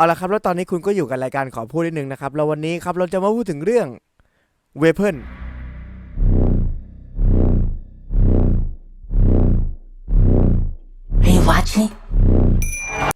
เอาละครับแล้วตอนนี้คุณก็อยู่กับรายการขอพูดนิดนึงนะครับแล้ววันนี้ครับเราจะมาพูดถึงเรื่องเวเพิลรีวัชนี่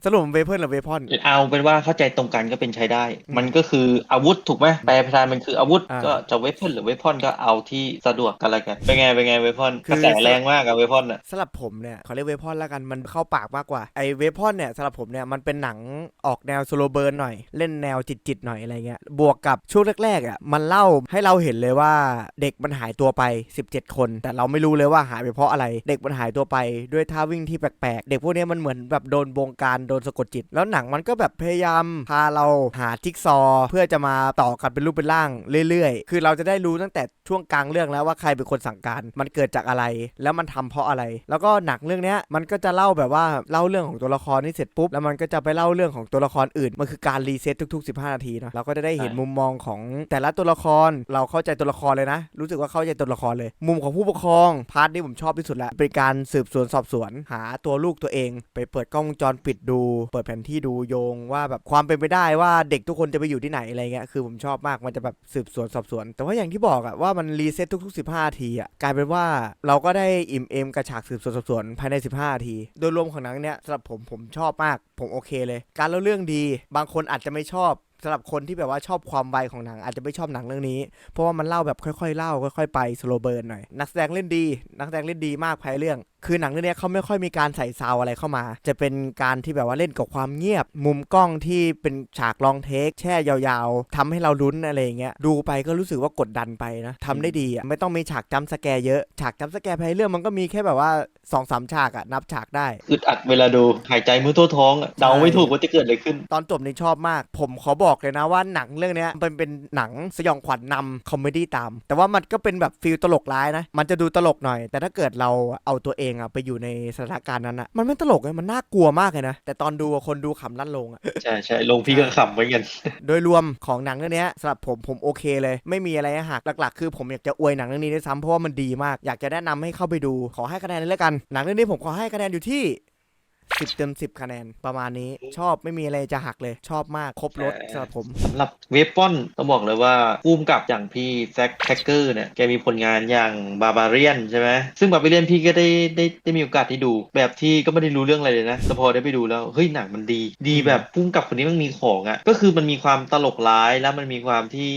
สรุปเวเพิลหรือเวพอน เอาเป็นว่าเข้าใจตรงกันก็เป็นใช้ได้ มันก็คืออาวุธถูกไหมแปลภาษามันคืออาวุธอ่า ก็จะเวพอนหรือเวพอนก็เอาที่สะดวกกันละกันเป็นไงเป็นไงเวพอนคืกอระแสแรงมากอะเวพอนอะ สำหรับผมเนี่ยขอเรียกเวพอนแล้วกันมันเข้าปากมากกว่าไอเวพอนเนี่ยสำหรับผมเนี่ยมันเป็นหนังออกแนวสโลเบิร์นหน่อย เล่นแนวจิตๆหน่อยอะไรเงี้ยบวกกับช่วงแรกๆอะมันเล่าให้เราเห็นเลยว่าเด็กมันหายตัวไป 17 คน แต่เราไม่รู้เลยว่าหายไปเพราะอะไร เด็กมันหายตัวไปด้วยท่าวิ่งที่แปลกๆ เด็กพวกเนี้ยมันเหมือนแบบโดนบงการโดนสะกดจิต แล้วหนังมันก็แบบพยายามพาเราหาจิ๊กซอว์เพื่อจะมาต่อกันเป็นรูปเป็นร่างเรื่อยๆ คือเราจะได้รู้ตั้งแต่ช่วงกลางเรื่องแล้วว่าใครเป็นคนสั่งการ มันเกิดจากอะไร แล้วมันทำเพราะอะไร แล้วก็หนังเรื่องเนี้ยมันก็จะเล่าแบบว่าเล่าเรื่องของตัวละครนี่เสร็จปุ๊บ แล้วมันก็จะไปเล่าเรื่องของตัวละครอื่น มันคือการรีเซ็ตทุก ๆ 15 นาทีเนาะเราก็จะได้เห็นมุมมองของแต่ละตัวละคร เราเข้าใจตัวละครเลยนะ รู้สึกว่าเข้าใจตัวละครเลย มุมของผู้ปกครอง พาร์ทนี้ผมชอบที่สุดละ เป็นการสืบสวนสอบสวน หาตัวลูกตัวเอง ไปเปิดกล้องวงจรปิดดูเปิดแผนที่ดูโยงว่าแบบความเป็นไปได้ว่าเด็กทุกคนจะไปอยู่ที่ไหนอะไรเงี้ยคือผมชอบมากมันจะแบบสืบสวนสอบสวน แต่ว่าอย่างที่บอกอะว่ามันรีเซ็ตทุก ๆ 15นาทีอะกลายเป็นว่าเราก็ได้อิ่มเอมกระฉากสืบสวนสอบสวนภายใน 15นาที โดยรวมของหนังเนี้ยสำหรับผมผมชอบมากผมโอเคเลย การเล่าเรื่องดี บางคนอาจจะไม่ชอบสำหรับคนที่แบบว่าชอบความไวของหนังอาจจะไม่ชอบหนังเรื่องนี้ เพราะว่ามันเล่าแบบค่อยๆเล่าค่อยๆไปสโลเบิร์นหน่อย นักแสดงเล่นดี นักแสดงเล่นดีมากภายเรื่อง คือหนังเรื่องเนี้ยเขาไม่ค่อยมีการใส่ซาวอะไรเข้ามา จะเป็นการที่แบบว่าเล่นกับความเงียบ มุมกล้องที่เป็นฉากลองเทค แช่ยาวๆทำให้เราลุ้นอะไรอย่างเงี้ยดูไปก็รู้สึกว่ากดดันไปนะทำได้ดีอะไม่ต้องมีฉากจำสแกร์เยอะฉากจำสแกร์ภายในเรื่องมันก็มีแค่แบบว่าสองสามฉากอะนับฉากได้อึดอัดเวลาดูหายใจมือทั่วท้องอะเดาไม่ถูกว่าจะเกิดอะไรขึ้น ตอนจบนี่ชอบมาก ผมขอบอกเลยนะว่าหนังเรื่องเนี้ยมันเป็นหนังสยองขวัญนำคอมเมดี้ตาม แต่ว่ามันก็เป็นแบบฟิลตลกร้ายนะมันจะดูตลกหน่อย แต่ถ้าเกิดเราเอาตัวเองอะไปอยู่ในสถานการณ์นั้นอะมันไม่ตลกเลยมันน่ากลัวมากเลยนะ แต่ตอนดูอะคนดูขำลั่นลงอะใช่ใช่ลงพี่ก็ขำเหมือนกัน โดยรวมของหนังเรื่องเนี้ยสำหรับผมผมโอเคเลย ไม่มีอะไรให้หักหลักๆ คือผมอยากจะอวยหนังเรื่องนี้ด้วยซ้ำเพราะว่ามันดีมาก อยากจะแนะนำให้เข้าไปดูขอให้คะแนนเลยแล้วกัน หนังเรื่องนี้ผมขอให้คะแนนอยู่ที่ 10เต็ม10คะแนนประมาณนี้ชอบไม่มีอะไรจะหักเลย ชอบมากครบรถสำหรับผม สำหรับเวปอนต้องบอกเลยว่าภูมิกับอย่างพี่แซคแคคเกอร์เนี่ย แกมีผลงานอย่างบาบาเรียนใช่ไหมซึ่งบาบาเรียนพี่ก็ได้ได้ได้มีโอกาสที่ดู แบบที่ก็ไม่ได้รู้เรื่องอะไรเลยนะ แต่พอได้ไปดูแล้ว เฮ้ยหนังมันดี ดีแบบภูมิกับคนนี้มันมีของอะ่ะ ก็คือมันมีความตลกร้ายแล้วมันมีความที่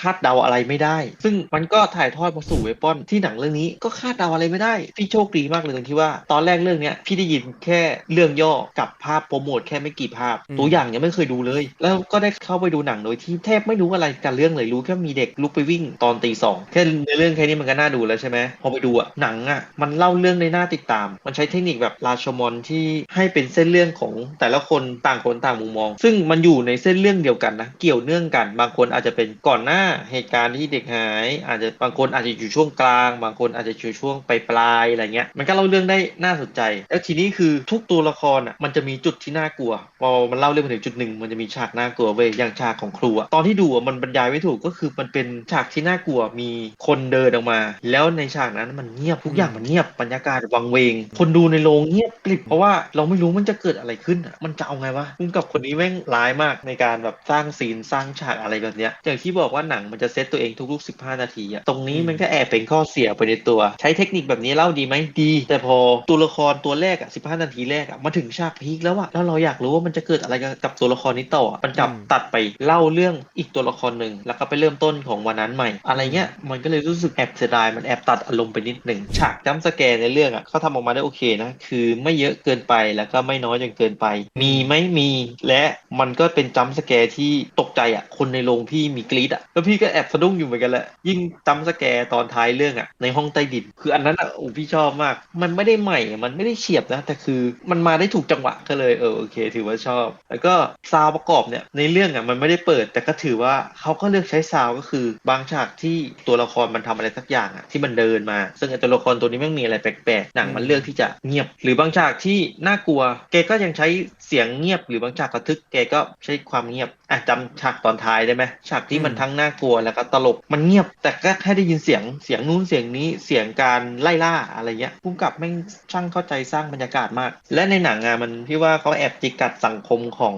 คาดเดาอะไรไม่ได้ ซึ่งมันก็ถ่ายทอดมาสู่เวปอนที่หนังเรื่องนี้ก็คาดเดาอะไรไม่ได้ พี่โชคดีมากเลยตรงที่ว่า ตอนแรกเรื่องเนี้ยพี่ได้ยินแค่เรื่องย่อกับภาพโปรโมทแค่ไม่กี่ภาพอืมตัวอย่างยังไม่เคยดูเลย แล้วก็ได้เข้าไปดูหนังโดยที่แทบไม่รู้อะไรกันเรื่องเลยรู้แค่มีเด็กลุกไปวิ่งตอนตีสองแค่ในเรื่องแค่นี้มันก็น่าดูแล้วใช่ไหมพอไปดูอะหนังอะมันเล่าเรื่องได้น่าติดตาม มันใช้เทคนิคแบบราชมอนที่ให้เป็นเส้นเรื่องของแต่ละคนต่างคนต่างมุมมอง ซึ่งมันอยู่ในเส้นเรื่องเดียวกันนะเกี่ยวเนื่องกัน บางคนอาจจะเป็นก่อนหน้าเหตุการณ์ที่เด็กหาย อาจจะบางคนอาจจะอยู่ช่วงกลาง บางคนอาจจะอยู่ช่วงปลายปลายๆอะไรเงี้ยมันก็เล่าเรื่องได้น่าสนใจ แล้วทีนี้คือทุกตัวละครอะมันจะมีจุดที่น่ากลัวพอมันเล่าเรื่องมาถึงจุดหนึ่งมันจะมีฉากน่ากลัวเว้ยอย่างฉากของครูอะตอนที่ดูอะมันบรรยายไม่ถูกก็คือมันเป็นฉากที่น่ากลัวมีคนเดินออกมา แล้วในฉากนั้นมันเงียบทุกอย่างมันเงียบบรรยากาศวังเวง คนดูในโรงเงียบกริบเพราะว่าเราไม่รู้มันจะเกิดอะไรขึ้นอะมันจะเอาไงวะพุ่กับคนนี้แม่งร้ายมากในการแบบสร้างซีนสร้างฉากอะไรแบบเนี้ยอย่างที่บอกว่าหนังมันจะเซตตัวเองทุกๆ 15 นาทีอะตรงนี้มันก็แอบเป็นข้อเสียไปในตัว ใช้เทคนิคแบบนี้เล่าดีไหมดี แต่พอตัวละครตัวแรกอะ15 นาทีแรกอะมาถึงฉากพีคแล้วอะแล้วเราอยากรู้ว่ามันจะเกิดอะไรกับตัวละครนี้ต่ออะมันกลับอืมตัดไปเล่าเรื่องอีกตัวละครหนึ่งแล้วก็ไปเริ่มต้นของวันนั้นใหม่ อะไรเงี้ยมันก็เลยรู้สึกแอบเสียดายมันแอบตัดอารมณ์ไปนิดหนึ่งฉากจัมป์สแกร์ในเรื่องอะเขาทำออกมาได้โอเคนะคือไม่เยอะเกินไปแล้วก็ไม่น้อยจนเกินไป มีไหมมี และมันก็เป็นจัมป์สแกร์ที่ตกใจอะคนในโรงพี่มีกรี๊ดอะแล้วพี่ก็แอบสะดุ้งอยู่เหมือนกันแหละยิ่งจัมป์สแกร์ตอนท้ายเรื่องอะในห้องใต้ดิน คืออันนั้นอะโอ้พี่ชอบมาก มันไม่ได้ใหม่มันไม่ได้เฉียบนะแต่คือมันมาได้ถูกจังหวะก็เลยเออโอเค ถือว่าชอบ แล้วก็ซาวประกอบเนี่ยในเรื่องอะมันไม่ได้เปิด แต่ก็ถือว่าเขาก็เลือกใช้ซาวก็คือบางฉากที่ตัวละครมันทำอะไรสักอย่างอะที่มันเดินมา ซึ่งตัวละครตัวนี้ม่งมีอะไรแปลกๆหนังมันเลือกที่จะเงียบ หรือบางฉากที่น่ากลัว แกก็ยังใช้เสียงเงียบ หรือบางฉากกระทึกแกก็ใช้ความเงียบอะจำฉากตอนท้ายได้ไหมฉากที่มันทั้งน่ากลัวแล้วก็ตลกมันเงียบ แต่ก็แค่ได้ยินเสียงเสียงนู้นเสียงนี้เสียงการไล่ล่าอะไรเงี้ยผู้กำกับแม่งช่างเข้าใจสร้างบรรยากาศมาก และในหนังอะมันพี่ว่าเขาแอบจิกกัดสังคมของ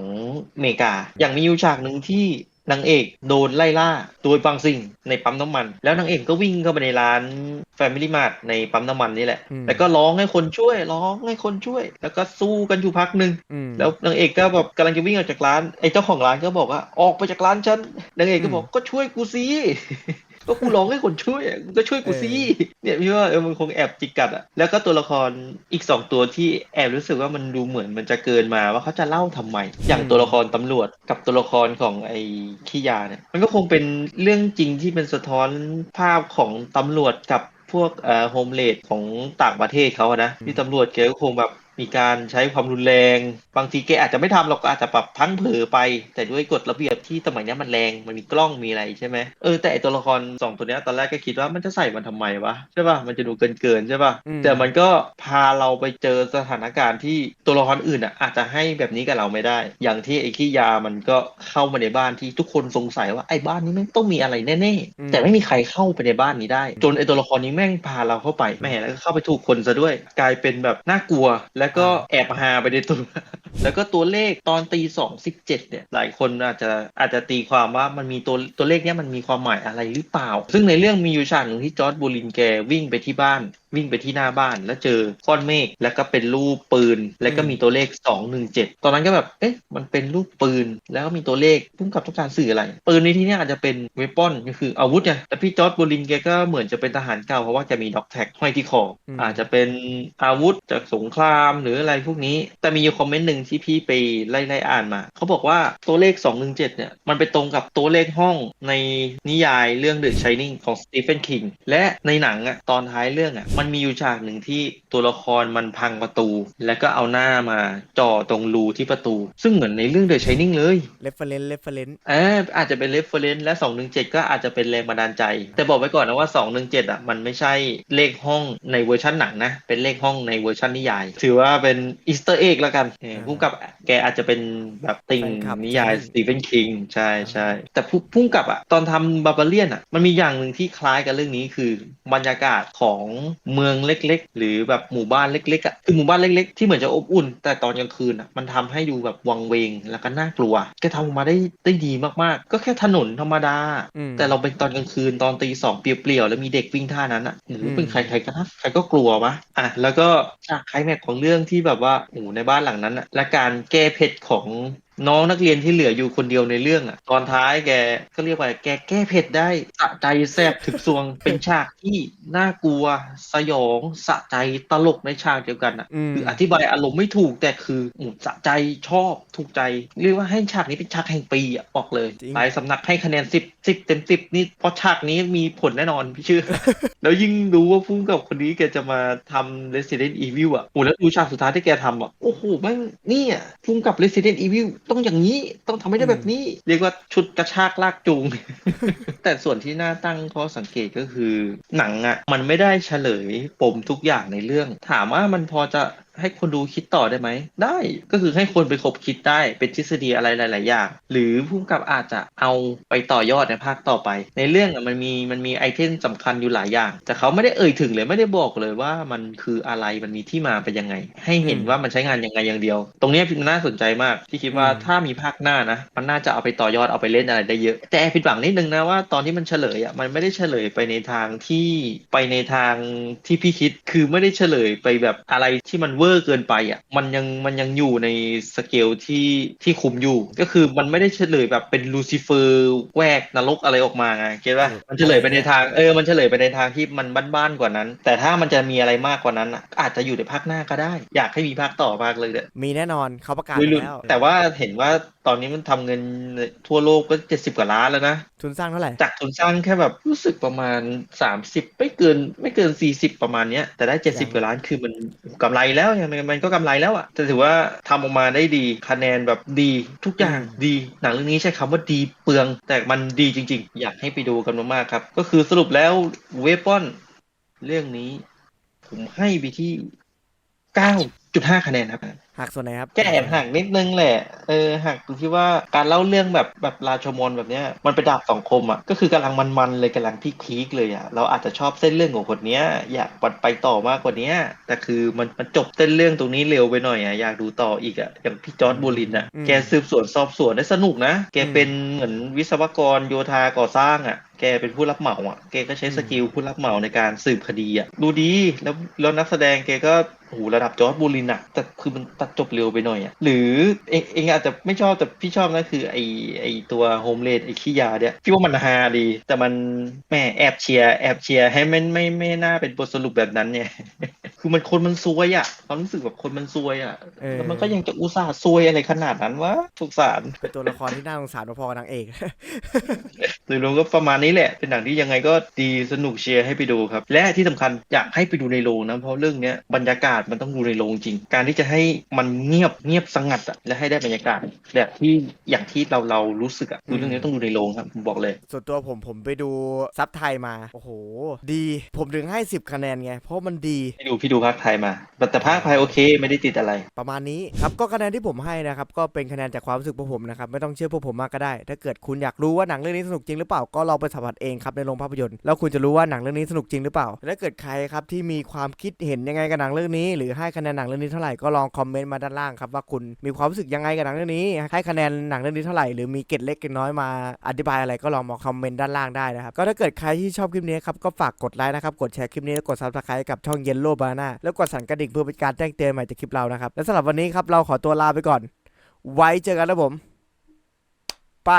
อเมริกา อย่างมีอยู่ฉากหนึ่งที่นางเอกโดนไล่ล่าโดยบางสิ่งในปั๊มน้ำมัน แล้วนางเอกก็วิ่งเข้าไปในร้าน Family Mart ในปั๊มน้ำมันนี่แหละอืมแล้วก็ร้องให้คนช่วยร้องให้คนช่วย แล้วก็สู้กันอยู่พักหนึ่งอืมแล้วนางเอกก็แบบกำลังจะวิ่งออกจากร้านไอ้เจ้าของร้านก็บอกว่าออกไปจากร้านฉันนางเอกก็บอกก็ช่วยกูสิ ก็กูร้องให้คนช่วยอะมึงก็ช่วยกูสิเนี่ยพี่ว่าเออมันคงแอบจิกกัดอะแล้วก็ตัวละครอีกสองตัวที่แอบรู้สึกว่ามันดูเหมือนมันจะเกินมาว่าเขาจะเล่าทำไม อย่างตัวละครตำรวจกับตัวละครของไอ้ขี้ยาเนี่ยมันก็คงเป็นเรื่องจริงที่เป็นสะท้อนภาพของตำรวจกับพวกเอ่อโฮมเลดของต่างประเทศเขาอะนะที่ตำรวจแกก็คงแบบ มีการใช้ความรุนแรง บางทีแกอาจจะไม่ทำหรอกอาจจะแบบพลั้งเผลอไป แต่ด้วยกฎระเบียบที่สมัยเนี้ยมันแรงมันมีกล้องมีอะไรใช่ไหมเออแต่ไอตัวละครสองตัวเนี้ยตอนแรกก็คิดว่ามันจะใส่มันทำไมวะใช่ป่ะมันจะดูเกินเกินๆใช่ป่ะอืมแต่มันก็พาเราไปเจอสถานการณ์ที่ตัวละครอื่นอะอาจจะให้แบบนี้กับเราไม่ได้ อย่างที่ไอ้ขี้ยามันก็เข้ามาในบ้านที่ทุกคนสงสัยว่าไอ้บ้านนี้แม่งต้องมีอะไรแน่อืมๆแต่ไม่มีใครเข้าไปในบ้านนี้ได้ จนไอ้ตัวละครนี้แม่งพาเราเข้าไปแม่แล้วก็เข้าไปถูกคนซะด้วย กลายเป็นแบบน่ากลัวแล้วก็แอบฮาไปในตัว แล้วก็ตัวเลขตอนตีสองสิบเจ็ดเนี่ยหลายคนอาจจะอาจจะตีความว่ามันมีตัวตัวเลขเนี้ยมันมีความหมายอะไรหรือเปล่า ซึ่งในเรื่องมีอยู่ฉากหนึ่งที่จอร์ดบูลินแกวิ่งไปที่บ้านวิ่งไปที่หน้าบ้านแล้วเจอก้อนเมฆแล้วก็เป็นรูปปืน แล้วก็มีตัวเลข 217 ตอนนั้นก็แบบเอ๊ะมันเป็นรูปปืน แล้วก็มีตัวเลขพุ่งกับต้องการสื่ออะไร ปืนในที่เนี้ยอาจจะเป็นเวปอนก็คืออาวุธไงแต่พี่จอร์ดบูลินแกก็เหมือนจะเป็นทหารเก่าเพราะว่าจะมีด็อกแท็กห้อยที่คออมอาจจะเป็นอาวุธจากสงครามหรืออะไรพวกนี้ แต่มีอยู่คอมเมนต์หนึ่งที่พี่ไปไล่ไล่อ่านมา เขาบอกว่าตัวเลข 217 เนี่ย มันไปตรงกับตัวเลขห้องในนิยายเรื่อง The Shining ของสตีเฟนคิงและในหนังอะตอนท้ายเรื่องอะมันมีอยู่ฉากหนึ่งที่ตัวละครมันพังประตู แล้วก็เอาหน้ามาจ่อตรงรูที่ประตู ซึ่งเหมือนในเรื่อง The Shining เลยเรฟเฟรนซ์เรฟเฟรนซ์เอออาจจะเป็น reference และ 217 ก็อาจจะเป็นแรงบันดาลใจ แต่บอกไว้ก่อนนะว่า 217อะมันไม่ใช่เลขห้องในเวอร์ชันหนังนะเป็นเลขห้องในเวอร์ชันนิยาย ถือว่าเป็นอีสเตอร์เอ็กแล้วกันเออพุ่งกับแกอาจจะเป็นแบบติงนิยายสตีเฟนคิงใช่ใช่แต่พุ่พุ่งกับอะตอนทำบาบาเลียนอะมันมีอย่างหนึ่งที่คล้ายกับเรื่องนี้คือบรรยากาศของเมืองเล็กๆ หรือแบบหมู่บ้านเล็กๆอะคือหมู่บ้านเล็ก ๆ ที่เหมือนจะอบอุ่น แต่ตอนกลางคืนอะมันทำให้ดูแบบวังเวงแล้วก็น่ากลัวแกทำออกมาได้ได้ดีมากๆ ก็แค่ถนนธรรมดาอืมแต่เราเป็นตอนกลางคืนตอนตีสองเปลี่ยวๆแล้วมีเด็กวิ่งท่านั้นอะหรืออืมเป็นใครใครก็นะใครก็กลัววะอะแล้วก็ฉากไคลแม็กซ์ของเรื่องที่แบบว่าโอ้โหในบ้านหลังนั้นอะและการแก้เผ็ดของ น้องนักเรียนที่เหลืออยู่คนเดียวในเรื่องอะตอนท้ายแกก็เรียกว่าแกแก้เผ็ดได้สะใจแสบถึกซวงเป็นฉากที่น่ากลัว สยองสะใจตลกในฉากเดียวกันอะอืมคืออธิบายอารมณ์ไม่ถูกแต่คืออืมสะใจชอบถูกใจ เรียกว่าให้ฉากนี้เป็นฉากแห่งปีอะบอกเลยจริงหลายสำนักให้คะแนนสิบสิบเต็มสิบนี่เพราะฉากนี้มีผลแน่นอนพี่เชื่อ แล้วยิ่งรู้ว่าพุ่งกับคนนี้แกจะมาทำ Resident Evil อะโอ้แล้วดูฉากสุดท้ายที่แกทำอะโอ้โหแม่งนี่อะพุ่งกับ Resident Evil ต้องอย่างนี้ต้องทำให้ได้แบบนี้ เรียกว่าชุดกระชากลากจูง แต่ส่วนที่น่าตั้งข้อสังเกตก็คือ หนังอะมันไม่ได้เฉลยปมทุกอย่างในเรื่อง ถามว่ามันพอจะให้คนดูคิดต่อได้ไหม ได้ก็คือให้คนไปคบคิดได้เป็นทฤษฎีอะไรหลาย ๆ อย่าง หรือผู้กำกับอาจจะเอาไปต่อยอดในภาคต่อไป ในเรื่องอะมันมีมันมีไอเทมสำคัญอยู่หลายอย่าง แต่เขาไม่ได้เอ่ยถึงเลยไม่ได้บอกเลยว่ามันคืออะไรมันมีที่มาเป็นยังไง ให้เห็นว่ามันใช้งานยังไงอย่างเดียว ตรงเนี้ยมันน่าสนใจมากที่คิดว่าอืมถ้ามีภาคหน้านะ มันน่าจะเอาไปต่อยอดเอาไปเล่นอะไรได้เยอะ แต่แอบผิดหวังนิดนึงนะว่าตอนที่มันเฉลยอะมันไม่ได้เฉลยไปในทางที่ไปในทางที่พี่คิดคือไม่ได้เฉลยไปแบบอะไรที่มันเวอร์เกินไปอะมันยังมันยังอยู่ในสเกลที่ที่คุมอยู่ ก็คือมันไม่ได้เฉลยแบบเป็นลูซิเฟอร์แวกนรกอะไรออกมาไงเก็ตป่ะเออมันเฉลยไปในทางเออมันเฉลยไปในทางที่มันบ้านๆกว่านั้น แต่ถ้ามันจะมีอะไรมากกว่านั้นอะอาจจะอยู่ในภาคหน้าก็ได้ อยากให้มีภาคต่อมากเลยเด้อมีแน่นอนเขาประกาศลุยแล้วๆแต่ว่าเห็นว่า ตอนนี้มันทำเงินทั่วโลกก็เจ็ดสิบกว่าล้านแล้วนะ ทุนสร้างเท่าไหร่ จากทุนสร้างแค่แบบรู้สึกประมาณ30ไม่เกินไม่เกิน40ประมาณเนี้ย แต่ได้70กว่าล้านคือมันกำไรแล้วยังไงมันก็กำไรแล้วอะแต่ถือว่าทำออกมาได้ดีคะแนนแบบดีทุกอย่างอืมดีหนังเรื่องนี้ใช้คำว่าดีเปลือง แต่มันดีจริง ๆ อยากให้ไปดูกันมากๆครับ ก็คือสรุปแล้วเวปอนเรื่องนี้ ผมให้ไปที่ 9.5คะแนนครับหักส่วนไหนครับแกแอบหักนิดนึงแหละ เออหักตรงที่ว่าการเล่าเรื่องแบบแบบราชมนแบบเนี้ยมันเป็นดาบสองคมอะก็คือกำลังมันๆเลยกำลังพีคๆเลยอะเราอาจจะชอบเส้นเรื่องของคนเนี้ย อยากปัดไปต่อมากกว่าเนี้ยแต่คือมันมันจบเส้นเรื่องตรงนี้เร็วไปหน่อยอะอยากดูต่ออีกอะอย่างพี่จอร์ดบูรินอะอืมแกสืบสวนสอบสวนได้สนุกนะ แกอืมเป็นเหมือนวิศวกรโยธาก่อสร้างอะแกเป็นผู้รับเหมาอะแกก็ใช้อืมสกิลผู้รับเหมาในการสืบคดีอะดูดีแล้วแล้วนักแสดงแกก็ โอ้โหระดับจอร์ดบูลินอะแต่คือมันตัดจบเร็วไปหน่อยอะหรือเองเองอาจจะไม่ชอบแต่พี่ชอบนะคือไอไอตัวโฮมเลดไอขี้ยาเนี่ยพี่ว่ามันฮาดี แต่มันแม่แอบเชียร์แอบเชียร์ให้มันไม่ไม่น่าเป็นบทสรุปแบบนั้นเนี่ย คือมันคนมันซวยอะความรู้สึกแบบคนมันซวยอะเออ แล้วมันก็ยังจะอุตส่าห์ซวยอะไรขนาดนั้นวะสงสารเป็นตัวละครที่น่าสงสารพอๆกับนางเอก โดยรวมก็ประมาณนี้แหละ เป็นหนังที่ยังไงก็ดีสนุกเชียร์ให้ไปดูครับ และที่สำคัญอยากให้ไปดูในโรงนะ เพราะเรื่องเนี้ยบรรยากาศมันต้องดูในโรงจริง การที่จะให้มันเงียบเงียบสงัดอะและให้ได้บรรยากาศแบบที่อย่างที่เราเรารู้สึกอะดูเรื่องนี้ต้องดูในโรงครับผมบอกเลย ส่วนตัวผมผมไปดูซับไทยมา โอ้โห ดี ผมถึงให้ 10 คะแนนไง เพราะมันดี พี่ดูพี่ดูภาคไทยมา แต่ภาคไทยโอเคไม่ได้ติดอะไร ประมาณนี้ครับก็คะแนนที่ผมให้นะครับก็เป็นคะแนนจากความรู้สึกพวกผมนะครับไม่ต้องเชื่อพวกผมมากก็ได้ ถ้าเกิดคุณอยากรู้ว่าหนังเรื่องนี้สนุกจริงหรือเปล่าก็ลองไปสัมผัสเองครับในโรงภาพยนตร์แล้วคุณจะรู้ว่าหนังเรื่องนี้สนุกจริงหรือเปล่าถ้าเกิดใครครับที่มีความคิดเห็นยังไงกับหนังเรื่องนี้ หรือให้คะแนนหนังเรื่องนี้เท่าไหร่ก็ลองคอมเมนต์มาด้านล่างครับว่าคุณมีความรู้สึกยังไงกับหนังเรื่องนี้ ให้คะแนนหนังเรื่องนี้เท่าไหร่หรือมีเกร็ดเล็กเกร็ดน้อยมาอธิบายอะไรก็ลองมาคอมเมนต์ด้านล่างได้นะครับก็ถ้าเกิดใครที่ชอบคลิปนี้ครับก็ฝากกดไลค์นะครับกดแชร์คลิปนี้แล้วกดซับสไครต์กับช่องเยลโลบานาแล้วกดสั่นกระดิ่งเพื่อเป็นการแจ้งเตือนใหม่จากคลิปเรานะครับ และสำหรับวันนี้ครับเราขอตัวลาไปก่อน ไว้เจอกันนะผม ไป